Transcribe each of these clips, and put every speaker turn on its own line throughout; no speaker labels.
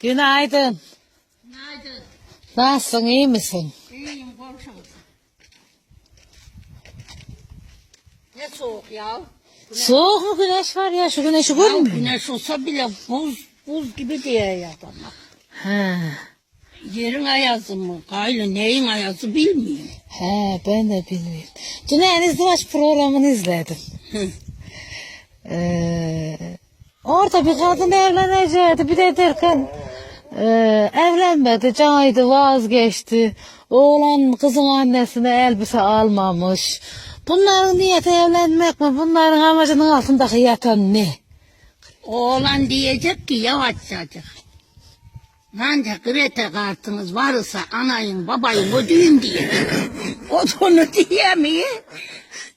Günaydın.
Günaydın.
Nasılsın iyi misin?
İyiyim komşumuz. Ne soğuk ya.
Soğuk mu güneş var ya şu güneşi görmüyor
güneş olsa bile buz buz gibi diye ya adamlar.
He.
Yerin ayazı mı? Gayrı neyin ayazı bilmiyorum.
He ben de bilmiyorum. Dün en izdivaç programını izledim. Ee, orada bir kadın evlenecekti. Bir de derken e, evlenmedi. Caydı vazgeçti. Oğlan kızın annesine elbise almamış. Bunların niyeti evlenmek mi? Bunların amacının altındaki yatan ne?
Oğlan diyecek ki yavaşçacık. Ancak kredi kartınız varsa anayın babayın ödeyim diye. o da onu diyemiyor.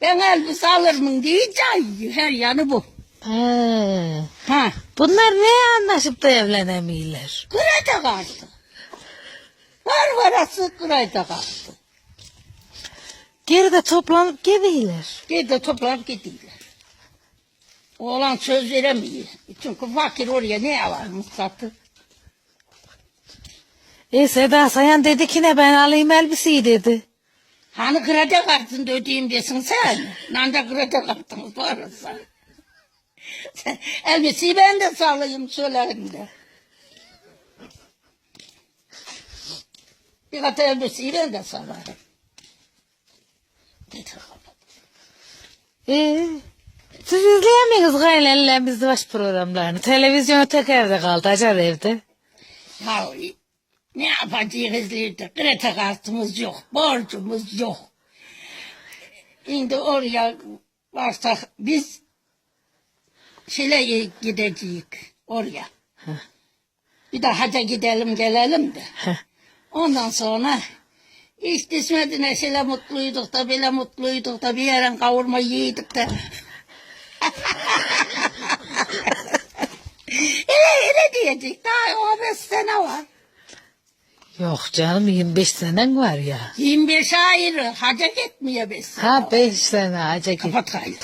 Ben elbise alırım diyeceğim. Her yanı bu.
He.
Ha.
Bunlar ne anlaşıp da evlenemiyorlar?
Kredi kartı. Var varası kredi kartı.
Geride toplanıp gidiyorlar.
Bir de toplanıp gidiyorlar. Oğlan söz veremiyor. Çünkü fakir oraya ne varmış satı.
E Seda Sayan dedi ki ne ben alayım elbiseyi dedi.
Hani kredi kartını ödeyeyim desin sen. Nanda kredi kartınız varsa. Sen- Elbiseyi ben de sallayayım söylerim de. Bir kat elbiseyi ben de sallarım. Dedi.
E, siz izleyemiyorsunuz gaylenle baş programlarını. Televizyon tek evde kaldı acar evde.
Ya ne yapacağız işte kredi kartımız yok, borcumuz yok. Şimdi oraya varsa biz şile gideceğiz oraya. Bir de hacca gidelim gelelim de. Ondan sonra hiç düşmedine şile mutluyduk da bile mutluyduk da bir yere kavurma yiydik de. öyle öyle diyecek. Daha 15 sene var.
Yok canım 25 senen var ya.
25 ayrı hacca gitmiyor biz.
Ha 5 sene acı git.
Kapat kaydı.